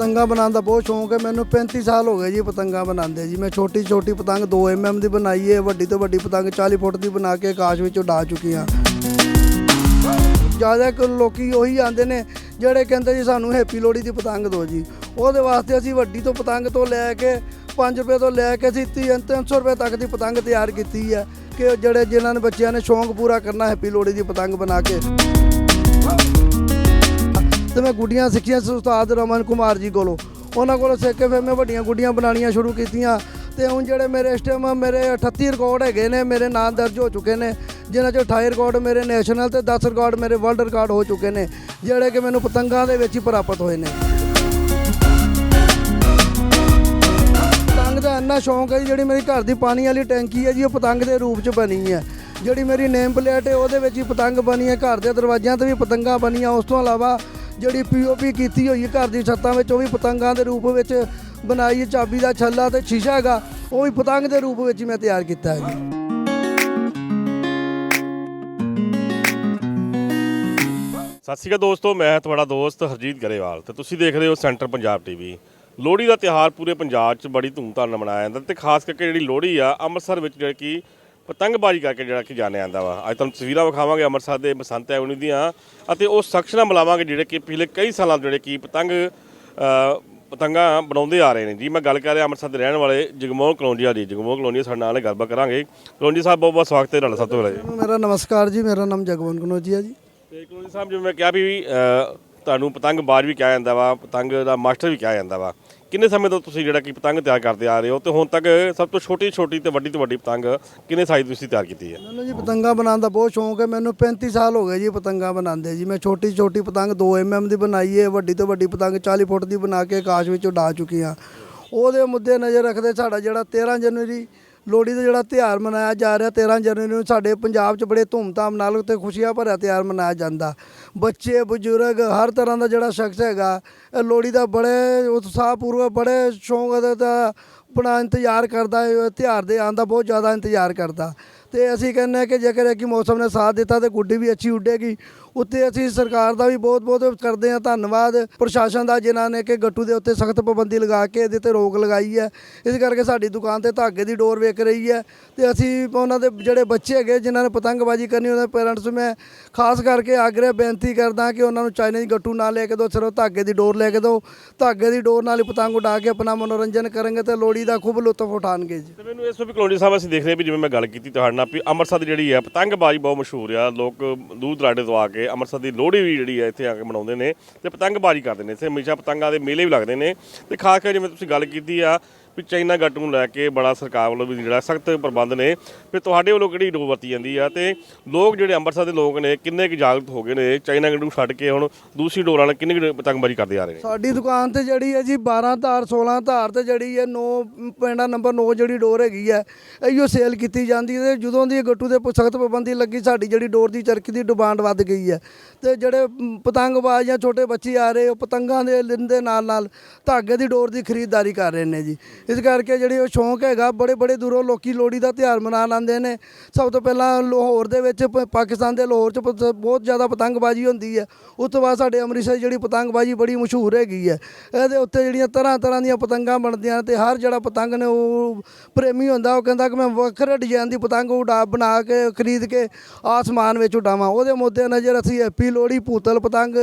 ਪਤੰਗਾ ਬਣਾਉਣ ਦਾ ਬਹੁਤ ਸ਼ੌਂਕ ਹੈ। ਮੈਨੂੰ 35 ਸਾਲ ਹੋ ਗਏ ਜੀ ਪਤੰਗਾ ਬਣਾਉਂਦੇ ਜੀ। ਮੈਂ ਛੋਟੀ ਛੋਟੀ ਪਤੰਗ 2 mm ਦੀ ਬਣਾਈ ਹੈ ਵੱਡੀ ਤੋਂ ਵੱਡੀ ਪਤੰਗ 40 ਫੁੱਟ ਦੀ ਬਣਾ ਕੇ ਆਕਾਸ਼ ਵਿੱਚ ਉਡਾ ਚੁੱਕੀ ਹਾਂ। ਜ਼ਿਆਦਾ ਕੁ ਲੋਕੀ ਉਹੀ ਆਂਦੇ ਨੇ ਜਿਹੜੇ ਕਹਿੰਦੇ ਜੀ ਸਾਨੂੰ ਹੈਪੀ ਲੋਹੜੀ ਦੀ ਪਤੰਗ ਦਿਓ ਜੀ। ਉਹਦੇ ਵਾਸਤੇ ਅਸੀਂ ਵੱਡੀ ਤੋਂ ਪਤੰਗ ਤੋਂ ਲੈ ਕੇ 5 ਰੁਪਏ ਤੋਂ ਲੈ ਕੇ ਅਸੀਂ 3 300 ਰੁਪਏ ਤੱਕ ਦੀ ਪਤੰਗ ਤਿਆਰ ਕੀਤੀ ਹੈ ਕਿ ਜਿਹੜੇ ਜਿਨ੍ਹਾਂ ਨੇ ਬੱਚਿਆਂ ਨੇ ਸ਼ੌਂਕ ਪੂਰਾ ਕਰਨਾ ਹੈਪੀ ਲੋਹੜੀ ਦੀ ਪਤੰਗ ਬਣਾ ਕੇ। ਤੇ ਮੈਂ ਗੁੱਡੀਆਂ ਸਿੱਖੀਆਂ ਸੀ ਉਸਤਾਦ ਰਮਨ ਕੁਮਾਰ ਜੀ ਕੋਲੋਂ। ਉਹਨਾਂ ਕੋਲੋਂ ਸਿੱਖ ਕੇ ਫਿਰ ਮੈਂ ਵੱਡੀਆਂ ਗੁੱਡੀਆਂ ਬਣਾਉਣੀਆਂ ਸ਼ੁਰੂ ਕੀਤੀਆਂ। ਤੇ ਹੁਣ ਜਿਹੜੇ ਮੇਰੇ ਇਸ ਟਾਈਮ ਮੇਰੇ 38 ਰਿਕਾਰਡ ਹੈਗੇ ਨੇ, ਮੇਰੇ ਨਾਂ ਦਰਜ ਹੋ ਚੁੱਕੇ ਨੇ, ਜਿਨ੍ਹਾਂ ਚੋਂ 28 ਰਿਕਾਰਡ ਮੇਰੇ ਨੈਸ਼ਨਲ ਤੇ 10 ਰਿਕਾਰਡ ਮੇਰੇ ਵਰਲਡ ਰਿਕਾਰਡ ਹੋ ਚੁੱਕੇ ਨੇ, ਜਿਹੜੇ ਕਿ ਮੈਨੂੰ ਪਤੰਗਾਂ ਦੇ ਵਿੱਚ ਹੀ ਪ੍ਰਾਪਤ ਹੋਏ ਨੇ। ਪਤੰਗ ਦਾ ਇੰਨਾ ਸ਼ੌਂਕ ਹੈ ਜਿਹੜੀ ਮੇਰੀ ਘਰ ਦੀ ਪਾਣੀ ਵਾਲੀ ਟੈਂਕੀ ਹੈ ਜੀ, ਉਹ ਪਤੰਗ ਦੇ ਰੂਪ 'ਚ ਬਣੀ ਹੈ। ਜਿਹੜੀ ਮੇਰੀ ਨੇਮ ਪਲੇਟ ਹੈ, ਉਹਦੇ ਵਿੱਚ ਹੀ ਪਤੰਗ ਬਣੀ ਹੈ, ਘਰ ਦੇ ਦਰਵਾਜ਼ਿਆਂ ਤੇ ਵੀ ਪਤੰਗਾਂ ਬਣੀਆਂ। ਉਸ ਤੋਂ ਇਲਾਵਾ ਜਿਹੜੀ ਪੀਓਪੀ ਕੀਤੀ ਹੋਈ ਹੈ ਘਰ ਦੀ ਛੱਤਾਂ ਵਿੱਚ, ਉਹ ਵੀ ਪਤੰਗਾਂ ਦੇ ਰੂਪ ਵਿੱਚ ਬਣਾਈ ਚਾਬੀ ਦਾ ਛੱਲਾ ਤੇ ਸ਼ੀਸ਼ਾ ਹੈਗਾ, ਉਹ ਵੀ ਪਤੰਗ ਦੇ ਰੂਪ ਵਿੱਚ ਮੈਂ ਤਿਆਰ ਕੀਤਾ ਹੈ ਜੀ ਸਤਿ ਸ਼੍ਰੀ ਅਕਾਲ ਦੋਸਤੋ, ਮੈਂ ਤੁਹਾਡਾ ਦੋਸਤ ਹਰਜੀਤ ਗਰੇਵਾਲ ਤੇ ਤੁਸੀਂ ਦੇਖ ਰਹੇ ਹੋ ਸੈਂਟਰ ਪੰਜਾਬ ਟੀਵੀ ਲੋਹੜੀ ਦਾ ਤਿਉਹਾਰ ਪੂਰੇ ਪੰਜਾਬ 'ਚ ਬੜੀ ਧੂਮਧਾਮ ਨਾਲ ਮਨਾਇਆ ਜਾਂਦਾ ਤੇ ਖਾਸ ਕਰਕੇ ਜਿਹੜੀ ਲੋਹੜੀ ਆ, ਅੰਮ੍ਰਿਤਸਰ ਵਿੱਚ ਜਿਹੜੀ ਕਿ ਪਤੰਗਬਾਜ਼ੀ ਕਰਕੇ ਜਿਹੜਾ ਕਿ ਜਾਣਿਆ ਜਾਂਦਾ ਵਾ। ਅੱਜ ਤੁਹਾਨੂੰ ਤਸਵੀਰਾਂ ਵਿਖਾਵਾਂਗੇ ਅੰਮ੍ਰਿਤਸਰ ਦੇ ਬਸੰਤ ਐਵਨਿਊ ਦੀਆਂ ਅਤੇ ਉਹ ਸਖਸ਼ਨਾਂ ਮਿਲਾਵਾਂਗੇ ਜਿਹੜੇ ਕਿ ਪਿਛਲੇ ਕਈ ਸਾਲਾਂ ਤੋਂ ਜਿਹੜੇ ਕਿ ਪਤੰਗ ਪਤੰਗਾਂ ਬਣਾਉਂਦੇ ਆ ਰਹੇ ਨੇ। ਜੀ ਮੈਂ ਗੱਲ ਕਰ ਰਿਹਾ ਅੰਮ੍ਰਿਤਸਰ ਦੇ ਰਹਿਣ ਵਾਲੇ ਜਗਮੋਹਨ ਕਲੋਂਜੀਆ ਦੀ। ਜਗਮੋਹਨ ਕਲੋਂਜੀਆ ਸਾਡੇ ਨਾਲ ਗੱਲਬਾਤ ਕਰਾਂਗੇ। ਕਲੋਂਜੀ ਸਾਹਿਬ ਬਹੁਤ ਬਹੁਤ ਸਵਾਗਤ ਹੈ ਤੁਹਾਡਾ ਸਭ ਤੋਂ ਪਹਿਲਾਂ ਜੀ। ਮੇਰਾ ਨਮਸਕਾਰ ਜੀ ਮੇਰਾ ਨਾਮ ਜਗਵੰਤ ਕਨੋਜੀਆ ਜੀ। ਤੇ ਕਲੋਨੀ ਸਾਹਿਬ ਜਿਵੇਂ ਮੈਂ ਕਿਹਾ ਵੀ ਤੁਹਾਨੂੰ ਪਤੰਗ ਬਾਜ ਵੀ ਕਿਹਾ ਜਾਂਦਾ ਵਾ, ਪਤੰਗ ਦਾ ਮਾਸਟਰ ਵੀ ਕਿਹਾ ਜਾਂਦਾ ਵਾ। ਕਿੰਨੇ ਸਮੇਂ ਤੋਂ ਤੁਸੀਂ ਜਿਹੜਾ ਕਿ ਪਤੰਗ ਤਿਆਰ ਕਰਦੇ ਆ ਰਹੇ ਹੋ ਤੇ ਹੁਣ ਤੱਕ ਸਭ ਤੋਂ ਛੋਟੀ ਛੋਟੀ ਤੇ ਵੱਡੀ ਤੋਂ ਵੱਡੀ ਪਤੰਗ ਕਿੰਨੇ ਸਾਈਜ਼ ਤੁਸੀਂ ਤਿਆਰ ਕੀਤੀ ਹੈ? ਮੈਨੂੰ ਜੀ ਪਤੰਗਾ ਬਣਾਉਣ ਦਾ ਬਹੁਤ ਸ਼ੌਂਕ ਹੈ, ਮੈਨੂੰ 35 ਸਾਲ ਹੋ ਗਏ ਜੀ ਪਤੰਗਾ ਬਣਾਉਂਦੇ ਜੀ। ਮੈਂ ਛੋਟੀ ਛੋਟੀ ਪਤੰਗ 2 mm ਦੀ ਬਣਾਈ ਹੈ, ਵੱਡੀ ਤੋਂ ਵੱਡੀ ਪਤੰਗ 40 ਫੁੱਟ ਦੀ ਬਣਾ ਕੇ ਆਕਾਸ਼ ਵਿੱਚ ਉਡਾ ਚੁੱਕੀ ਹਾਂ। ਉਹਦੇ ਮੁੱਦੇ ਨਜ਼ਰ ਰੱਖਦੇ ਸਾਡਾ ਜਿਹੜਾ 13 ਜਨਵਰੀ ਲੋਹੜੀ ਦਾ ਜਿਹੜਾ ਤਿਉਹਾਰ ਮਨਾਇਆ ਜਾ ਰਿਹਾ 13 ਜਨਵਰੀ ਨੂੰ ਸਾਡੇ ਪੰਜਾਬ 'ਚ ਬੜੇ ਧੂਮਧਾਮ ਨਾਲ ਤੇ ਖੁਸ਼ੀਆਂ ਭਰਿਆ ਤਿਉਹਾਰ ਮਨਾਇਆ ਜਾਂਦਾ। ਬੱਚੇ, ਬਜ਼ੁਰਗ, ਹਰ ਤਰ੍ਹਾਂ ਦਾ ਜਿਹੜਾ ਸ਼ਖਸ ਹੈਗਾ, ਇਹ ਲੋਹੜੀ ਦਾ ਬੜੇ ਉਤਸ਼ਾਹ ਪੂਰਵਕ, ਬੜੇ ਸ਼ੌਂਕ ਦਾ- ਦਾ ਬੜਾ ਇੰਤਜ਼ਾਰ ਕਰਦਾ ਹੈ ਇਹ ਤਿਉਹਾਰ ਦੇ ਆਉਣ ਦਾ ਬਹੁਤ ਜ਼ਿਆਦਾ ਇੰਤਜ਼ਾਰ ਕਰਦਾ। ਤੇ ਅਸੀਂ ਕਹਿੰਦੇ ਹਾਂ ਕਿ ਜੇਕਰ ਇਹ ਕਿ ਮੌਸਮ ਨੇ ਸਾਥ ਦਿੱਤਾ ਤੇ ਗੁੱਡੀ ਵੀ ਅੱਛੀ ਉੱਡੇਗੀ। ਉੱਤੇ ਅਸੀਂ ਸਰਕਾਰ ਦਾ ਵੀ ਬਹੁਤ ਬਹੁਤ ਕਰਦੇ ਹਾਂ ਧੰਨਵਾਦ। ਪ੍ਰਸ਼ਾਸਨ ਦਾ ਜਿਨ੍ਹਾਂ ਨੇ ਕਿ ਗੱਟੂ ਦੇ ਉੱਤੇ ਸਖਤ ਪਾਬੰਦੀ ਲਗਾ ਕੇ ਇਹਦੇ ਤੇ ਰੋਕ ਲਗਾਈ ਹੈ। ਇਸ ਕਰਕੇ ਸਾਡੀ ਦੁਕਾਨ ਤੇ ਧਾਗੇ ਦੀ ਡੋਰ ਵੇਖ ਰਹੀ ਹੈ ਤੇ ਅਸੀਂ ਉਹਨਾਂ ਦੇ ਜਿਹੜੇ ਬੱਚੇ ਹੈਗੇ ਜਿਨ੍ਹਾਂ ਨੇ ਪਤੰਗਬਾਜ਼ੀ ਕਰਨੀ ਉਹਨਾਂ ਦੇ ਪੇਰੈਂਟਸ ਨੂੰ ਮੈਂ ਖਾਸ ਕਰਕੇ ਆਗਰੇ ਬੇਨਤੀ ਕਰਦਾ ਕਿ ਉਹਨਾਂ ਨੂੰ ਚਾਈਨੀਜ਼ ਗੱਟੂ ਨਾ ਲੈ ਕੇ ਦਿਓ ਸਿਰਫ ਧਾਗੇ ਦੀ ਡੋਰ ਲੈ ਕੇ ਦਿਓ ਧਾਗੇ ਦੀ ਡੋਰ ਨਾਲ ਹੀ ਪਤੰਗ ਉਡਾ ਕੇ ਆਪਣਾ ਮਨੋਰੰਜਨ ਕਰਨਗੇ ਤੇ ਲੋਹੜੀ ਦਾ ਖੂਬ ਲੁਤਫ ਉਠਾਣਗੇ ਜੀ। ਮੈਨੂੰ ਇਸ ਤੋਂ ਵੀ ਕਲੋਨੀ ਸਾਹਿਬ ਅਸੀਂ ਦੇਖ ਰਹੇ ਵੀ ਜਿਵੇਂ ਮੈਂ ਗੱਲ ਕੀਤੀ, ਤੁਹਾਡੇ ਨਾਲ ਵੀ ਅੰਮ੍ਰਿਤਸਰ ਦੀ ਜਿਹੜੀ ਹੈ ਪਤੰਗਬਾਜ਼ੀ ਬਹੁਤ ਮਸ਼ਹੂਰ ਆ। ਲੋਕ ਦੂਰ ਦਰਾਡੇ ਤੋਂ ਆ ਕੇ ਅੰਮ੍ਰਿਤਸਰ ਦੀ ਲੋਹੜੀ ਵੀ ਜਿਹੜੀ ਹੈ ਇੱਥੇ ਆ ਕੇ ਮਨਾਉਂਦੇ ਨੇ ਤੇ ਪਤੰਗਬਾਜ਼ੀ ਕਰਦੇ ਨੇ। ਇੱਥੇ ਹਮੇਸ਼ਾ ਪਤੰਗਾਂ ਦੇ ਮੇਲੇ ਵੀ ਲੱਗਦੇ ਨੇ। ਤੇ ਖਾਸ ਕਰ ਜਿਵੇਂ ਤੁਸੀਂ ਗੱਲ ਕੀਤੀ ਆ ਵੀ ਚਾਈਨਾ ਗੱਟੂ ਨੂੰ ਲੈ ਕੇ ਬੜਾ ਸਰਕਾਰ ਵੱਲੋਂ ਵੀ ਜਿਹੜਾ ਸਖਤ ਪ੍ਰਬੰਧ ਨੇ, ਵੀ ਤੁਹਾਡੇ ਵੱਲੋਂ ਕਿਹੜੀ ਡੋ ਵਰਤੀ ਜਾਂਦੀ ਆ? ਤੇ ਲੋਕ ਜਿਹੜੇ ਅੰਮ੍ਰਿਤਸਰ ਦੇ ਲੋਕ ਨੇ, ਕਿੰਨੇ ਕੁ ਜਾਗਰੂਕ ਹੋ ਗਏ ਨੇ? ਚਾਈਨਾ ਗੱਟ ਨੂੰ ਛੱਡ ਕੇ ਹੁਣ ਦੂਸਰੀ ਡੋਰ ਨਾਲ ਕਿੰਨੀ ਕੁ ਪਤੰਗਬਾਜ਼ੀ ਕਰਦੇ ਆ ਰਹੇ ਨੇ? ਸਾਡੀ ਦੁਕਾਨ ਤੇ ਜਿਹੜੀ ਹੈ ਜੀ 12 ਧਾਰ 16 ਧਾਰ ਤੇ ਜਿਹੜੀ ਹੈ 9 ਪਿੰਡਾ ਨੰਬਰ 9 ਜਿਹੜੀ ਡੋਰ ਹੈਗੀ ਹੈ, ਇਹੋ ਸੇਲ ਕੀਤੀ ਜਾਂਦੀ ਹੈ ਤੇ ਜਦੋਂ ਦੀ ਗੱਟੂ ਦੇ ਸਖਤ ਪਾਬੰਦੀ ਲੱਗੀ, ਸਾਡੀ ਜਿਹੜੀ ਡੋਰ ਦੀ ਚਰਖੀ ਦੀ ਡਿਮਾਂਡ ਵੱਧ ਗਈ ਹੈ। ਤੇ ਜਿਹੜੇ ਪਤੰਗਬਾਜ਼ ਜਾਂ ਛੋਟੇ ਬੱਚੇ ਆ ਰਹੇ, ਉਹ ਪਤੰਗਾਂ ਦੇ ਲਿੰਨ ਦੇ ਨਾਲ ਨਾਲ ਧਾਗੇ ਦੀ ਡੋਰ ਦੀ ਖਰੀਦਦਾਰੀ ਕਰ ਰਹੇ ਨੇ ਜੀ। ਇਸ ਕਰਕੇ ਜਿਹੜੀ ਉਹ ਸ਼ੌਂਕ ਹੈਗਾ, ਬੜੇ ਬੜੇ ਦੂਰੋਂ ਲੋਕੀ ਲੋਹੜੀ ਦਾ ਤਿਉਹਾਰ ਮਨਾਉਣ ਆਉਂਦੇ ਨੇ। ਸਭ ਤੋਂ ਪਹਿਲਾਂ ਲਾਹੌਰ ਦੇ ਵਿੱਚ, ਪ- ਪਾਕਿਸਤਾਨ ਦੇ ਲਾਹੌਰ 'ਚ ਪਤ, ਬਹੁਤ ਜ਼ਿਆਦਾ ਪਤੰਗਬਾਜ਼ੀ ਹੁੰਦੀ ਹੈ। ਉਸ ਤੋਂ ਬਾਅਦ ਸਾਡੇ ਅੰਮ੍ਰਿਤਸਰ ਜਿਹੜੀ ਪਤੰਗਬਾਜ਼ੀ ਬੜੀ ਮਸ਼ਹੂਰ ਹੈਗੀ ਹੈ। ਇਹਦੇ ਉੱਤੇ ਜਿਹੜੀਆਂ ਤਰ੍ਹਾਂ ਤਰ੍ਹਾਂ ਦੀਆਂ ਪਤੰਗਾਂ ਬਣਦੀਆਂ ਤੇ ਹਰ ਜਿਹੜਾ ਪਤੰਗ ਨੇ ਉਹ ਪ੍ਰੇਮੀ ਹੁੰਦਾ, ਉਹ ਕਹਿੰਦਾ ਕਿ ਮੈਂ ਵੱਖਰੇ ਡਿਜ਼ਾਈਨ ਦੀ ਪਤੰਗ ਉਡਾ, ਬਣਾ ਕੇ, ਖਰੀਦ ਕੇ ਆਸਮਾਨ ਵਿੱਚ ਉਡਾਵਾਂ। ਉਹਦੇ ਮੁੱਦੇ ਨਜ਼ਰ ਅਸੀਂ ਹੈਪੀ ਲੋਹੜੀ, ਭੂਤਲ ਪਤੰਗ,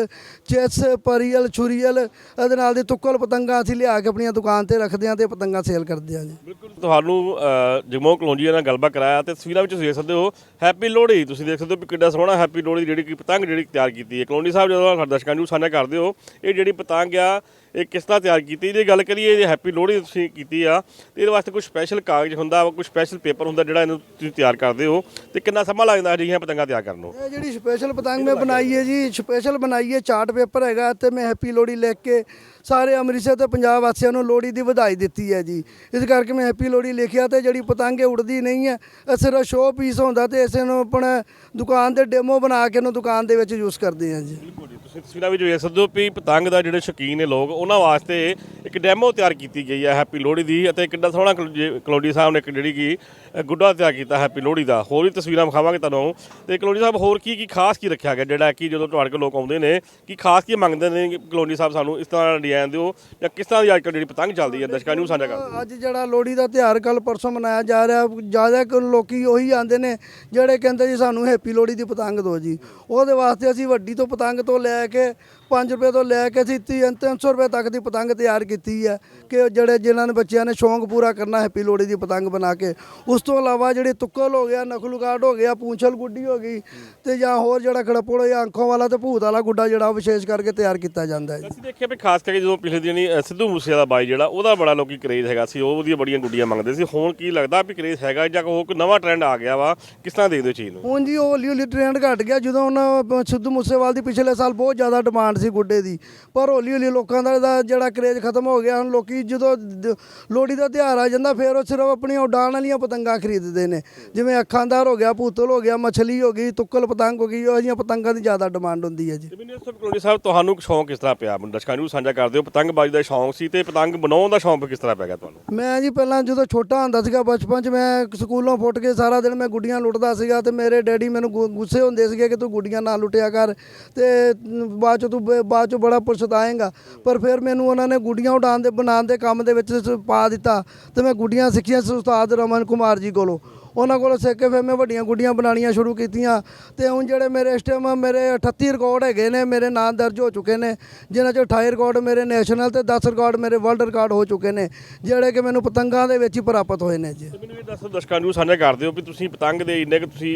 ਚੈਸ, ਪਰੀਅਲ, ਛੁਰੀਅਲ, ਇਹਦੇ ਨਾਲ ਦੀ ਤੁੱਕਲ ਪਤੰਗਾਂ ਅਸੀਂ ਲਿਆ ਕੇ ਆਪਣੀਆਂ ਦੁਕਾਨ ਤੇ ਰੱਖਦੇ ਹਾਂ ਤੇ ਪਤੰਗਾਂ ਸੇਲ ਕਰਦੇ ਆ ਜੀ। ਬਿਲਕੁਲ ਤੁਹਾਨੂੰ ਅਹ, ਜਗਮੋਹਨ ਕਲੋਂਜੀਆ ਨਾਲ ਗੱਲਬਾਤ ਕਰਾਇਆ ਤੇ ਤਸਵੀਰਾਂ ਵਿੱਚ ਤੁਸੀਂ ਦੇਖ ਸਕਦੇ ਹੋ ਹੈਪੀ ਲੋਹੜੀ। ਤੁਸੀਂ ਦੇਖ ਸਕਦੇ ਹੋ ਵੀ ਕਿੰਨਾ ਸੋਹਣਾ ਹੈਪੀ ਲੋਹੜੀ ਦੀ ਜਿਹੜੀ ਕਿ ਪਤੰਗ ਜਿਹੜੀ ਤਿਆਰ ਕੀਤੀ ਹੈ। ਕਲੋਨੀ ਸਾਹਿਬ ਜਦੋਂ ਸਾਡੇ ਦਰਸ਼ਕਾਂ ਨੂੰ ਸਾਂਝਾ ਕਰਦੇ ਹੋ ਇਹ ਜਿਹੜੀ ਪਤੰਗ ਆ ਇਹ ਕਿਸ ਤਰ੍ਹਾਂ ਤਿਆਰ ਕੀਤੀ? ਜੇ ਗੱਲ ਕਰੀਏ ਜੇ ਹੈਪੀ ਲੋਹੜੀ ਤੁਸੀਂ ਕੀਤੀ ਆ ਤੇ ਇਹਦੇ ਵਾਸਤੇ ਕੋਈ ਸਪੈਸ਼ਲ ਕਾਗਜ਼ ਹੁੰਦਾ ਵਾ ਕੋਈ ਸਪੈਸ਼ਲ ਪੇਪਰ ਹੁੰਦਾ ਜਿਹੜਾ ਇਹਨੂੰ ਤੁਸੀਂ ਤਿਆਰ ਕਰਦੇ ਹੋ? ਤੇ ਕਿੰਨਾ ਸਮਾਂ ਲੱਗਦਾ ਅਜਿਹੀਆਂ ਪਤੰਗਾਂ ਤਿਆਰ ਕਰਨ ਨੂੰ? ਇਹ ਜਿਹੜੀ ਸਪੈਸ਼ਲ ਪਤੰਗ ਮੈਂ ਬਣਾਈ ਹੈ ਜੀ ਸਪੈਸ਼ਲ ਬਣਾਈ ਹੈ ਚਾਰਟ ਪੇਪਰ ਹੈਗਾ ਤੇ ਮੈਂ ਹੈਪੀ ਲੋਹੜੀ ਲਿਖ ਕੇ ਸਾਰੇ ਅੰਮ੍ਰਿਤਸਰ ਤੇ ਪੰਜਾਬ ਵਾਸੀਆਂ ਨੂੰ ਲੋਹੜੀ ਦੀ ਵਧਾਈ ਦਿੱਤੀ ਹੈ ਜੀ। ਇਸ ਕਰਕੇ ਮੈਂ ਹੈਪੀ ਲੋਹੜੀ ਲਿਖਿਆ ਤੇ ਜਿਹੜੀ ਪਤੰਗ ਉੜਦੀ ਨਹੀਂ ਹੈ ਇਹ ਸਿਰਫ ਸ਼ੋਅ ਪੀਸ ਹੁੰਦਾ ਤੇ ਇਸੇ ਨੂੰ ਆਪਣਾ ਦੁਕਾਨ ਤੇ ਡੈਮੋ ਬਣਾ ਕੇ ਇਹਨੂੰ ਦੁਕਾਨ ਦੇ ਵਿੱਚ ਯੂਜ਼ ਕਰਦੇ ਹਾਂ ਜੀ। ਬਿਲਕੁਲ ਜੀ ਤੁਸੀਂ ਤੁਸੀਂ ਤਸਵੀਰਾਂ ਵਿੱਚ ਵੇਖ ਸਕਦੇ ਹੋ ਵੀ ਪਤੰਗ ਦਾ ਜਿਹੜੇ ਸ਼ੌਕੀਨ ਨੇ ਲੋਕ ਉਹਨਾਂ ਵਾਸਤੇ ਇੱਕ ਡੈਮੋ ਤਿਆਰ ਕੀਤੀ ਗਈ ਹੈ ਹੈਪੀ ਲੋਹੜੀ ਦੀ ਅਤੇ ਕਿੰਨਾ ਸੋਹਣਾ ਕਲੋ- ਕਲੋਡੀ ਸਾਹਿਬ ਨੇ ਇੱਕ ਜਿਹੜੀ ਕਿ ਗੁੱਡਾ ਤਿਆਰ ਕੀਤਾ ਹੈਪੀ ਲੋਹੜੀ ਦਾ। ਹੋਰ ਵੀ ਤਸਵੀਰਾਂ ਵਿਖਾਵਾਂਗੇ ਤੁਹਾਨੂੰ। ਤੇ ਕਲੋਡੀ ਸਾਹਿਬ ਹੋਰ ਕੀ ਕੀ ਖਾਸ ਕੀ ਰੱਖਿਆ ਗਿਆ ਜਿਹੜਾ ਕਿ ਜਦੋਂ ਤੁਹਾਡੇ ਕੋਲ ਲੋਕ ਆਉਂਦੇ ਨੇ, ਕਿ ਖਾਸ ਕੀ ਮੰਗਦੇ ਨੇ ਕਿ ਕਲੋਨੀ ਸਾਹਿਬ ਸਾਨੂੰ ਇਸ ਤਰ੍ਹਾਂ ਡਿਜ਼ਾਈਨ ਦਿਓ ਜਾਂ ਕਿਸ ਤਰ੍ਹਾਂ ਦੀ ਅੱਜ ਕੱਲ੍ਹ ਜਿਹੜੀ ਪਤੰਗ ਚੱਲਦੀ ਹੈ? ਦਰਸ਼ਕਾਂ ਨੂੰ ਸਾਂਝਾ ਕਰ ਅੱਜ ਜਿਹੜਾ ਲੋਹੜੀ ਦਾ ਤਿਉਹਾਰ ਕੱਲ ਪਰਸੋਂ ਮਨਾਇਆ ਜਾ ਰਿਹਾ, ਜ਼ਿਆਦਾ ਕਿ ਲੋਕੀ ਉਹੀ ਆਂਦੇ ਨੇ ਜਿਹੜੇ ਕਹਿੰਦੇ ਜੀ ਸਾਨੂੰ ਹੈਪੀ ਲੋਹੜੀ ਦੀ ਪਤੰਗ ਦਿਓ ਜੀ। ਉਹਦੇ ਵਾਸਤੇ ਅਸੀਂ ਵੱਡੀ ਤੋਂ ਪਤੰਗ ਤੋਂ ਲੈ ਕੇ 5 ਰੁਪਏ ਤੋਂ ਲੈ ਕੇ ਅਸੀਂ 30 300 ਰੁਪਏ ਤੱਕ ਦੀ ਪਤੰਗ ਤਿਆਰ ਕੀਤੀ ਹੈ ਕਿ ਜਿਹੜੇ ਜਿਨ੍ਹਾਂ ਨੇ ਬੱਚਿਆਂ ਨੇ ਸ਼ੌਂਕ ਪੂਰਾ ਕਰਨਾ ਹੈਪੀ ਲੋਹੜੀ ਦੀ ਪਤੰਗ ਬਣਾ ਕੇ। ਉਸ ਤੋਂ ਇਲਾਵਾ ਜਿਹੜੀ ਤੁੱਕਲ ਹੋ ਗਿਆ ਨਖਲੂਕਾਟ ਹੋ ਗਿਆ ਪੂੰਛਲ ਗੁੱਡੀ ਹੋ ਗਈ ਤੇ ਜਾਂ ਹੋਰ ਜਿਹੜਾ ਖੜਪੋੜ ਜਾਂ ਅੱਖੋਂ ਵਾਲਾ ਤੇ ਭੂਤ ਵਾਲਾ ਗੁੱਡਾ ਜਿਹੜਾ ਵਿਸ਼ੇਸ਼ ਕਰਕੇ ਤਿਆਰ ਕੀਤਾ ਜਾਂਦਾ ਹੈ ਅਸੀਂ ਦੇਖਿਆ ਵੀ ਖਾਸ ਕਰਕੇ ਜਦੋਂ ਪਿਛਲੇ ਦਿਨੀ ਸਿੱਧੂ ਮੂਸੇ ਦਾ ਬਾਈ ਜਿਹੜਾ ਉਹਦਾ ਬੜਾ ਲੋਕੀ ਕਰੇਜ਼ ਹੈਗਾ ਸੀ ਉਹ ਉਹਦੀਆਂ ਬੜੀਆਂ ਗੁੱਡੀਆਂ ਮੰਗਦੇ ਸੀ। ਹੁਣ ਕੀ ਲੱਗਦਾ ਵੀ ਕਰੇਜ਼ ਹੈਗਾ ਜਾਂ ਕੋਈ ਨਵਾਂ ਟ੍ਰੈਂਡ ਆ ਗਿਆ ਵਾ ਕਿਸ ਤਰ੍ਹਾਂ ਦੇਖਦੇ ਹੋ ਚੀਜ਼ ਨੂੰ? ਹੁਣ ਜੀ ਉਹ ਹੌਲੀ ਹੌਲੀ ਟ੍ਰੈਂਡ ਘਟ ਗਿਆ ਜਦੋਂ ਉਹਨਾਂ ਸਿੱਧੂ ਮੂਸੇਵਾਲ ਦੀ ਪਿਛਲੇ ਸਾਲ ਬਹੁਤ ਜ਼ਿਆਦਾ ਡਿਮਾਂਡ ਸੀ ਗੁੱਡੇ ਦੀ। ਪਰ ਹੌਲੀ ਹੌਲੀ ਲੋਕਾਂ ਦਾ ਇਹਦਾ ਜਿਹੜਾ ਕਰੇਜ਼ ਖਤਮ ਹੋ ਗਿਆ। ਹੁਣ ਲੋਕੀ ਜਦੋਂ ਦ- ਲੋਹੜੀ ਦਾ ਤਿਉਹਾਰ ਆ ਜਾਂਦਾ ਫਿਰ ਉਹ ਸਿਰਫ ਆਪਣੀਆਂ ਉਡਾਣ ਵਾਲੀਆਂ ਪਤੰਗਾਂ ਖਰੀਦਦੇ ਨੇ। ਜਿਵੇਂ ਅੱਖਾਂਦਾਰ ਹੋ ਗਿਆ ਭੂਤਲ ਹੋ ਗਿਆ ਮੱਛਲੀ ਹੋ ਗਈ ਤੁੱਕਲ ਪਤੰਗ ਹੋ ਗਈ ਉਹ ਜਿਹੀਆਂ ਪਤੰਗਾਂ ਦੀ ਜ਼ਿਆਦਾ ਡਿਮਾਂਡ ਹੁੰਦੀ ਹੈ ਜੀ। ਕਲੋਨੀ ਸਾਹਿਬ ਤੁਹਾਨੂੰ ਸ਼ੌਂਕ ਕਿਸ ਤਰ੍ਹਾਂ ਪਿਆ। ਦਰਸ਼ਕਾਂ ਨੂੰ ਸਾਂਝਾ ਕਰਦੇ ਹੋ ਪਤੰਗਬਾਜ਼ੀ ਦਾ ਸ਼ੌਂਕ ਸੀ ਤੇ ਪਤੰਗ ਬਣਾਉਣ ਦਾ ਸ਼ੌਂਕ ਕਿਸ ਤਰ੍ਹਾਂ ਪੈ ਗਿਆ ਤੁਹਾਨੂੰ? ਮੈਂ ਜੀ ਪਹਿਲਾਂ ਜਦੋਂ ਛੋਟਾ ਹੁੰਦਾ ਸੀਗਾ ਬਚਪਨ 'ਚ ਮੈਂ ਸਕੂਲੋਂ ਫੁੱਟ ਕੇ ਸਾਰਾ ਦਿਨ ਮੈਂ ਗੁੱਡੀਆਂ ਲੁੱਟਦਾ ਸੀਗਾ ਤੇ ਮੇਰੇ ਡੈਡੀ ਮੈਨੂੰ ਗੁ- ਗੁੱਸੇ ਹੁੰਦੇ ਸੀਗੇ ਕਿ ਤੂੰ ਗੁੱਡੀਆਂ ਨਾ ਲੁੱਟਿਆ ਕਰ ਤੇ ਨ- ਬਾਅਦ 'ਚ ਤੂੰ ਬਾਅਦ 'ਚੋਂ ਬੜਾ ਪਛਤਾਏਂਗਾ ਪਰ ਫਿਰ ਮੈਨੂੰ ਉਹਨਾਂ ਨੇ ਗੁੱਡੀਆਂ ਉਡਾਉਣ ਦੇ, ਬਣਾਉਣ ਦੇ ਕੰਮ ਦੇ ਵਿੱਚ ਸ- ਪਾ ਦਿੱਤਾ ਤੇ ਮੈਂ ਗੁੱਡੀਆਂ ਸਿੱਖੀਆਂ ਸੀ ਉਸਤਾਦ ਰਮਨ ਕੁਮਾਰ ਜੀ ਕੋਲੋਂ। ਉਹਨਾਂ ਕੋਲੋਂ ਸਿੱਖ ਕੇ ਫਿਰ ਮੈਂ ਵੱਡੀਆਂ ਗੁੱਡੀਆਂ ਬਣਾਉਣੀਆਂ ਸ਼ੁਰੂ ਕੀਤੀਆਂ। ਤੇ ਹੁਣ ਜਿਹੜੇ ਮੇਰੇ ਇਸ ਟਾਈਮ ਮੇਰੇ 38 ਰਿਕਾਰਡ ਹੈਗੇ ਨੇ ਮੇਰੇ ਨਾਂ ਦਰਜ ਹੋ ਚੁੱਕੇ ਨੇ ਜਿਨ੍ਹਾਂ ਚੋਂ 28 ਰਿਕਾਰਡ ਮੇਰੇ ਨੈਸ਼ਨਲ ਤੇ 10 ਰਿਕਾਰਡ ਮੇਰੇ ਵਰਲਡ ਰਿਕਾਰਡ ਹੋ ਚੁੱਕੇ ਨੇ ਜਿਹੜੇ ਕਿ ਮੈਨੂੰ ਪਤੰਗਾਂ ਦੇ ਵਿੱਚ ਹੀ ਪ੍ਰਾਪਤ ਹੋਏ ਨੇ ਜੀ। ਮੈਨੂੰ ਇਹ ਦੱਸੋ ਦਰਸ਼ਕਾਂ ਨੂੰ ਸਾਂਝਾ ਕਰਦੇ ਹੋ ਵੀ ਤੁਸੀਂ ਪਤੰਗ ਦੇ ਇੰਨੇ ਕਿ ਤੁਸੀਂ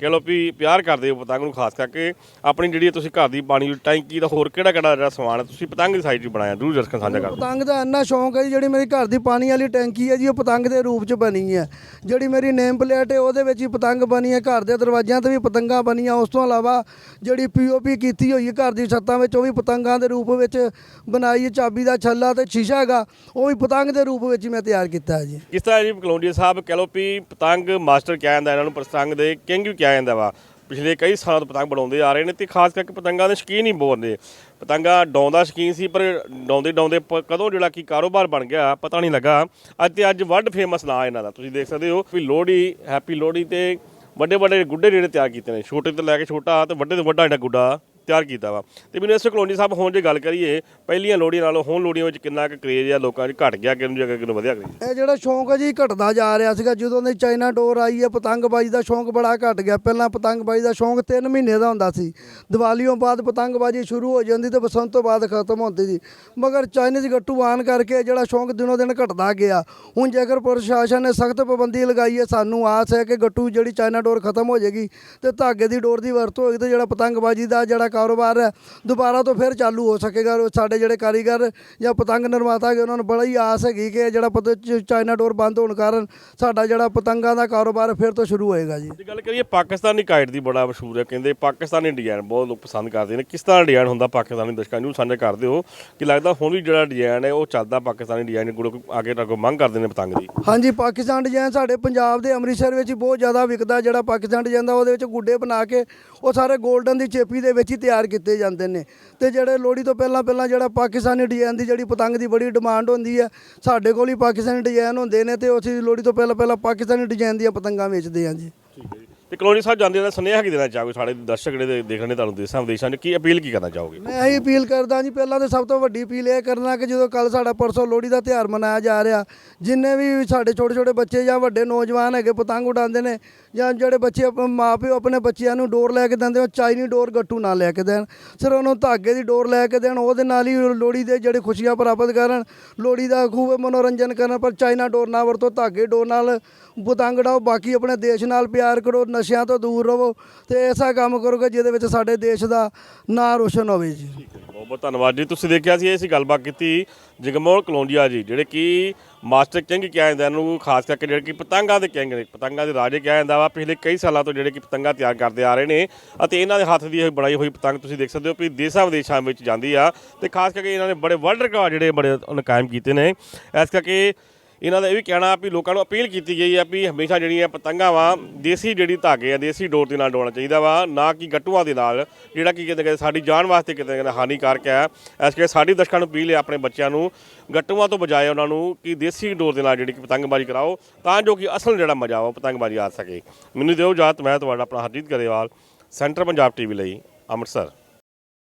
ਕਹਿ ਲਓ ਵੀ ਪਿਆਰ ਕਰਦੇ ਹੋ ਪਤੰਗ ਨੂੰ ਖਾਸ ਕਰਕੇ ਆਪਣੀ ਜਿਹੜੀ ਤੁਸੀਂ ਘਰ ਦੀ ਪਾਣੀ ਦੀ ਟੈਂਕੀ ਦਾ ਹੋਰ ਕਿਹੜਾ ਕਿਹੜਾ ਜਿਹੜਾ ਸਮਾਨ ਹੈ ਤੁਸੀਂ ਪਤੰਗ ਦੀ ਸਾਈਜ਼ 'ਚ ਬਣਾਇਆ ਜ਼ਰੂਰ ਦਰਸ਼ਕਾਂ ਸਾਂਝਾ ਕਰਦੇ ਪਤੰਗ ਦਾ ਇੰਨਾ ਸ਼ੌਂਕ ਹੈ ਜਿਹੜੀ ਮੇਰੀ ਘਰ ਦੀ ਪਾਣੀ ਵਾਲੀ ਟੈਂਕੀ ਹੈ ਜੀ ਉਹ ਪਤੰਗ ਦੇ ਰੂਪ 'ਚ ਬਣੀ ਹੈ। ਜਿਹੜੀ ਮੇਰੀ ਨੇਮ ਪਲੇਟ ਹੈ, ਉਹਦੇ ਵਿੱਚ ਹੀ ਪਤੰਗ ਬਣੀ ਹੈ ਘਰ ਦੇ ਦਰਵਾਜ਼ਿਆਂ ਤੇ ਵੀ ਪਤੰਗਾਂ ਬਣੀਆਂ। ਉਸ ਤੋਂ ਇਲਾਵਾ ਜਿਹੜੀ ਪੀਓਪੀ ਕੀਤੀ ਹੋਈ ਹੈ ਘਰ ਦੀ ਛੱਤਾਂ ਵਿੱਚ, ਉਹ ਵੀ ਪਤੰਗਾਂ ਦੇ ਰੂਪ ਵਿੱਚ ਬਣਾਈ ਹੈ। ਚਾਬੀ ਦਾ ਛੱਲਾ ਤੇ ਸ਼ੀਸ਼ਾ ਹੈਗਾ, ਉਹ ਵੀ ਪਤੰਗ ਦੇ ਰੂਪ ਵਿੱਚ ਮੈਂ ਤਿਆਰ ਕੀਤਾ ਹੈ ਜੀ। ਇਸ ਤਰ੍ਹਾਂ ਜੀ ਕਲੋਂਡੀਆ ਸਾਹਿਬ ਕਹਿ ਲਓ ਵੀ ਪਤੰਗ ਮਾਸਟਰ ਕਿਹਾ ਜਾਂਦਾ, ਇਹਨਾਂ ਨੂੰ ਪਤੰਗ ਦੇ ਕਿੰਗ ਵੀ ਕਿਹਾ ਜਾਂਦਾ ਵਾ। ਪਿਛਲੇ ਕਈ ਸਾਲਾਂ ਤੋਂ ਪਤੰਗ ਬਣਾਉਂਦੇ ਆ ਰਹੇ ਨੇ ਤੇ ਖਾਸ ਕਰਕੇ ਪਤੰਗਾਂ ਦੇ ਸ਼ੌਕੀਨ ਹੀ ਬਹੁਤ ਨੇ। ਪਤੰਗਾ ਡਾਉਂਦਾ ਸ਼ੌਕੀਨ ਸੀ, ਪਰ ਡਾਉਂਦੇ ਡਾਉਂਦੇ ਪ- ਕਦੋਂ ਜਿਹੜਾ ਕੀ ਕਾਰੋਬਾਰ ਬਣ ਗਿਆ, ਪਤਾ ਨਹੀਂ ਲੱਗਾ। ਅੱਜ ਤੇ ਅੱਜ ਵਰਲਡ ਫੇਮਸ ਨਾਂ ਇਹਨਾਂ ਦਾ। ਤੁਸੀਂ ਦੇਖ ਸਕਦੇ ਹੋ ਵੀ ਲੋਹੜੀ ਹੈਪੀ ਲੋਹੜੀ ਤੇ ਵੱਡੇ ਵੱਡੇ ਗੁੱਡੇ ਜਿਹੜੇ ਤਿਆਰ ਕੀਤੇ ਨੇ। ਛੋਟੇ ਤੋਂ ਲੈ ਕੇ ਛੋਟਾ ਤੇ ਵੱਡੇ ਤੋਂ ਵੱਡਾ ਜਿਹੜਾ ਗੁੱਡਾ। ਤਿਆਰ ਕੀਤਾ ਵਾ। ਤੇ ਮੈਨੂੰ ਇਸ ਕਲੋਨੀ ਸਾਹਿਬ ਹੁਣ ਜੇ ਗੱਲ ਕਰੀਏ, ਪਹਿਲੀਆਂ ਲੋਹੜੀਆਂ ਨਾਲੋਂ ਹੁਣ ਲੋਹੜੀਆਂ ਵਿੱਚ ਕਿੰਨਾ ਕੁ ਕਰੇਜ ਆ ਲੋਕਾਂ 'ਚ ਘਟ ਗਿਆ, ਕਿੰਨੂੰ ਜਗ੍ਹਾ ਕਿੰਨੂੰ ਵਧਿਆ ਕਰੇਜ ਇਹ ਜਿਹੜਾ ਸ਼ੌਂਕ ਹੈ ਜੀ ਘਟਦਾ ਜਾ ਰਿਹਾ ਸੀਗਾ। ਜਦੋਂ ਦੀ ਚਾਈਨਾ ਡੋਰ ਆਈ ਹੈ ਪਤੰਗਬਾਜ਼ੀ ਦਾ ਸ਼ੌਂਕ ਬੜਾ ਘਟ ਗਿਆ। ਪਹਿਲਾਂ ਪਤੰਗਬਾਜ਼ੀ ਦਾ ਸ਼ੌਂਕ 3 ਮਹੀਨੇ ਦਾ ਹੁੰਦਾ ਸੀ। ਦੀਵਾਲੀੋਂ ਬਾਅਦ ਪਤੰਗਬਾਜ਼ੀ ਸ਼ੁਰੂ ਹੋ ਜਾਂਦੀ ਤੇ ਬਸੰਤ ਤੋਂ ਬਾਅਦ ਖਤਮ ਹੁੰਦੀ ਸੀ। ਮਗਰ ਚਾਈਨੀਜ਼ ਗੱਟੂ ਆਣ ਕਰਕੇ ਜਿਹੜਾ ਸ਼ੌਂਕ ਦਿਨੋ ਦਿਨ ਘਟਦਾ ਗਿਆ। ਹੁਣ ਜੇਕਰ ਪ੍ਰਸ਼ਾਸਨ ਨੇ ਸਖਤ ਪਾਬੰਦੀ ਲਗਾਈ ਹੈ, ਸਾਨੂੰ ਆਸ ਹੈ ਕਿ ਗੱਟੂ ਜਿਹੜੀ ਚਾਈਨਾ ਡੋਰ ਖਤਮ ਹੋ ਜਾਏਗੀ ਤੇ ਧਾਗੇ ਦੀ ਡੋਰ ਦੀ ਵਰਤੋਂ ਹੋਏਗੀ ਤੇ ਜਿਹੜਾ ਪਤੰਗਬਾਜ਼ੀ ਦਾ ਜਿਹੜਾ ਕਾਰੋਬਾਰ ਹੈ। ਦੁਬਾਰਾ ਤੋਂ ਫਿਰ ਚਾਲੂ ਹੋ ਸਕੇਗਾ। ਸਾਡੇ ਜਿਹੜੇ ਕਾਰੀਗਰ ਜਾਂ ਪਤੰਗ ਨਿਰਮਾਤਾ ਹੈਗੇ ਉਹਨਾਂ ਨੂੰ ਬੜਾ ਹੀ ਆਸ ਹੈਗੀ ਕਿ ਜਿਹੜਾ ਚਾਈਨਾ ਡੋਰ ਬੰਦ ਹੋਣ ਕਾਰਨ ਸਾਡਾ ਜਿਹੜਾ ਪਤੰਗਾਂ ਦਾ ਕਾਰੋਬਾਰ ਫਿਰ ਤੋਂ ਸ਼ੁਰੂ ਹੋਏਗਾ ਜੀ। ਜੇ ਗੱਲ ਕਰੀਏ ਪਾਕਿਸਤਾਨੀ ਕਾਈਟ ਦੀ ਬੜਾ ਮਸ਼ਹੂਰ ਹੈ ਕਹਿੰਦੇ ਪਾਕਿਸਤਾਨੀ ਡਿਜ਼ਾਈਨ ਬਹੁਤ ਲੋਕ ਪਸੰਦ ਕਰਦੇ ਨੇ। ਕਿਸ ਤਰ੍ਹਾਂ ਡਿਜ਼ਾਈਨ ਹੁੰਦਾ ਪਾਕਿਸਤਾਨੀ ਦਰਸ਼ਕਾਂ ਨੂੰ ਸਾਂਝਾ ਕਰਦੇ ਹੋ? ਕਿ ਲੱਗਦਾ ਹੁਣ ਵੀ ਜਿਹੜਾ ਡਿਜ਼ਾਈਨ ਹੈ ਉਹ ਚੱਲਦਾ ਪਾਕਿਸਤਾਨੀ ਡਿਜ਼ਾਈਨ ਕੋਲ ਆਗੇ ਤੱਕ ਮੰਗ ਕਰਦੇ ਨੇ ਪਤੰਗ ਦੀ? ਹਾਂਜੀ ਪਾਕਿਸਤਾਨ ਡਿਜ਼ਾਈਨ ਸਾਡੇ ਪੰਜਾਬ ਦੇ ਅੰਮ੍ਰਿਤਸਰ ਵਿੱਚ ਬਹੁਤ ਜ਼ਿਆਦਾ ਵਿਕਦਾ। ਜਿਹੜਾ ਪਾਕਿਸਤਾਨ ਡਿਜ਼ਾਈਨ ਦਾ ਉਹਦੇ ਵਿੱਚ ਗੁੱਡੇ ਬਣਾ ਕੇ ਉਹ ਸਾਰੇ 골ਡਨ ਦੀ ਚੇਪੀ ਦੇ ਵਿੱਚ ਹੀ ਤਿਆਰ ਕੀਤੇ ਜਾਂਦੇ ਨੇ। ਤੇ ਜਿਹੜੇ ਲੋਹੜੀ ਤੋਂ ਪਹਿਲਾਂ ਪਹਿਲਾਂ ਜਿਹੜਾ ਪਾਕਿਸਤਾਨੀ ਡਿਜ਼ਾਈਨ ਦੀ ਜਿਹੜੀ ਪਤੰਗ ਦੀ ਬੜੀ ਡਿਮਾਂਡ ਹੁੰਦੀ ਹੈ ਸਾਡੇ ਕੋਲ ਹੀ ਪਾਕਿਸਤਾਨੀ ਡਿਜ਼ਾਈਨ ਹੁੰਦੇ ਨੇ ਤੇ ਅਸੀਂ ਲੋਹੜੀ ਤੋਂ ਪਹਿਲਾਂ ਪਹਿਲਾਂ ਪਾਕਿਸਤਾਨੀ ਡਿਜ਼ਾਈਨ ਦੀਆਂ ਪਤੰਗਾਂ ਵੇਚਦੇ ਹਾਂ ਜੀ। ਤੇ ਕਲੋਨੀ ਸਾਹਿਬ ਜਾਂਦੇ ਦਾ ਸੁਨੇਹਾ ਕੀ ਦੇਣਾ ਚਾਹੋਗੇ? ਸਾਡੇ ਦਰਸ਼ਕ ਜਿਹੜੇ ਦੇਖਣ ਨੇ ਤੁਹਾਨੂੰ ਦੇਸ਼ਾਂ ਵਿਦੇਸ਼ਾਂ 'ਚ ਕੀ ਅਪੀਲ ਕੀ ਕਰਨਾ ਚਾਹੋਗੇ? ਮੈਂ ਇਹੀ ਅਪੀਲ ਕਰਦਾ ਜੀ ਪਹਿਲਾਂ ਤਾਂ ਸਭ ਤੋਂ ਵੱਡੀ ਅਪੀਲ ਇਹ ਕਰਨਾ ਕਿ ਜਦੋਂ ਕੱਲ ਸਾਡਾ ਪਰਸੋਂ ਲੋਹੜੀ ਦਾ ਤਿਉਹਾਰ ਮਨਾਇਆ ਜਾ ਰਿਹਾ ਜਿੰਨੇ ਵੀ ਸਾਡੇ ਛੋਟੇ ਛੋਟੇ ਬੱਚੇ ਜਾਂ ਵੱਡੇ ਨੌਜਵਾਨ ਹੈਗੇ ਪਤੰਗ ਉਡਾਉਂਦੇ ਨੇ ਜਾਂ ਜਿਹੜੇ ਬੱਚੇ ਆਪ- ਮਾਂ ਪਿਓ ਆਪਣੇ ਬੱਚਿਆਂ ਨੂੰ ਡੋਰ ਲੈ ਕੇ ਦਿੰਦੇ ਉਹ ਚਾਈਨੀ ਡੋਰ ਗੱਟੂ ਨਾ ਲੈ ਕੇ ਦੇਣ। ਸਿਰ ਉਹਨੂੰ ਧਾਗੇ ਦੀ ਡੋਰ ਲੈ ਕੇ ਦੇਣ, ਉਹਦੇ ਨਾਲ ਹੀ ਲੋਹੜੀ ਦੇ ਜਿਹੜੇ ਖੁਸ਼ੀਆਂ ਪ੍ਰਾਪਤ ਕਰਨ, ਲੋਹੜੀ ਦਾ ਖੂਬ ਮਨੋਰੰਜਨ ਕਰਨ, ਪਰ ਚਾਈਨਾ ਡੋਰ ਨਾ ਵਰਤੋ, ਧਾਗੇ ਡੋਰ ਨਾਲ ਪਤੰਗ ਉਡਾਓ, ਬਾਕੀ ਆਪਣੇ ਦੇਸ਼ ਨਾਲ ਪਿਆਰ ਕਰੋ, ਨਸ਼ਿਆਂ ਤੋਂ ਦੂਰ ਰਹੋ, ਤੇ ਐਸਾ ਕੰਮ ਕਰੋਗੇ ਜਿਹਦੇ ਵਿੱਚ ਸਾਡੇ ਦੇਸ਼ ਦਾ ਨਾਂ ਰੋਸ਼ਨ ਹੋਵੇ ਜੀ। ਬਹੁਤ ਬਹੁਤ ਧੰਨਵਾਦ ਜੀ। ਤੁਸੀਂ ਦੇਖਿਆ ਸੀ, ਇਹ ਸੀ ਗੱਲਬਾਤ ਕੀਤੀ ਜਗਮੋਹਨ ਕਲੋਂਡੀਆ ਜੀ, ਜਿਹੜੇ ਕਿ ਮਾਸਟਰ ਕਿੰਗ ਕਿਹਾ ਜਾਂਦਾ ਇਹਨੂੰ ਖਾਸ ਕਰਕੇ ਜਿਹੜੇ ਕਿ ਪਤੰਗਾਂ ਦੇ ਕਿੰਗ ਨੇ, ਪਤੰਗਾਂ ਦੇ ਰਾਜੇ ਕਿਹਾ ਜਾਂਦਾ ਵਾ, ਪਿਛਲੇ ਕਈ ਸਾਲਾਂ ਤੋਂ ਜਿਹੜੇ ਕਿ ਪਤੰਗਾਂ ਤਿਆਰ ਕਰਦੇ ਆ ਰਹੇ ਨੇ, ਅਤੇ ਇਹਨਾਂ ਦੇ ਹੱਥ ਦੀ ਇਹ ਬਣਾਈ ਹੋਈ ਪਤੰਗ ਤੁਸੀਂ ਦੇਖ ਸਕਦੇ ਹੋ ਕਿ ਦੇਸ਼ਾਂ ਵਿਦੇਸ਼ਾਂ ਵਿੱਚ ਜਾਂਦੀ ਆ, ਤੇ ਖਾਸ ਕਰਕੇ ਇਹਨਾਂ ਨੇ ਬੜੇ ਵਰਲਡ ਰਿਕਾਰਡ ਜਿਹੜੇ ਬੜੇ ਉਹਨੇ ਕਾਇਮ ਕੀਤੇ ਨੇ। ਇਸ ਕਰਕੇ ਇਹਨਾਂ ਦਾ ਇਹ ਵੀ ਕਹਿਣਾ ਵੀ ਲੋਕਾਂ ਨੂੰ ਅਪੀਲ ਕੀਤੀ ਗਈ ਆ ਵੀ ਹਮੇਸ਼ਾ ਜਿਹੜੀਆਂ ਪਤੰਗਾਂ ਵਾ, ਦੇਸੀ ਜਿਹੜੀ ਧਾਗੇ ਆ, ਦੇਸੀ ਡੋਰ ਦੇ ਨਾਲ ਡੋਣਾ ਚਾਹੀਦਾ ਵਾ, ਨਾ ਕਿ ਗੱਟੂਆਂ ਦੇ ਨਾਲ, ਜਿਹੜਾ ਕਿ ਕਿਤੇ ਕਿਤੇ ਸਾਡੀ ਜਾਨ ਵਾਸਤੇ ਕਿਤੇ ਕਿਤੇ ਹਾਨੀਕਾਰਕ ਹੈ ਇਸ ਕਰਕੇ ਸਾਡੀ ਦਰਸ਼ਕਾਂ ਨੂੰ ਅਪੀਲ ਹੈ ਆਪਣੇ ਬੱਚਿਆਂ ਨੂੰ, ਗੱਟੂਆਂ ਤੋਂ ਬਜਾਏ ਉਹਨਾਂ ਨੂੰ ਕਿ ਦੇਸੀ ਡੋਰ ਦੇ ਨਾਲ ਜਿਹੜੀ ਕਿ ਪਤੰਗਬਾਜ਼ੀ ਕਰਾਓ, ਤਾਂ ਜੋ ਕਿ ਅਸਲ ਜਿਹੜਾ ਮਜ਼ਾ ਵਾ ਉਹ ਪਤੰਗਬਾਜ਼ੀ ਆ ਸਕੇ। ਮੈਨੂੰ ਦਿਓ ਇਜਾਜ਼ਤ, ਮੈਂ ਤੁਹਾਡਾ ਆਪਣਾ ਹਰਜੀਤ ਗਰੇਵਾਲ, ਸੈਂਟਰ ਪੰਜਾਬ ਟੀਵੀ ਲਈ, ਅੰਮ੍ਰਿਤਸਰ।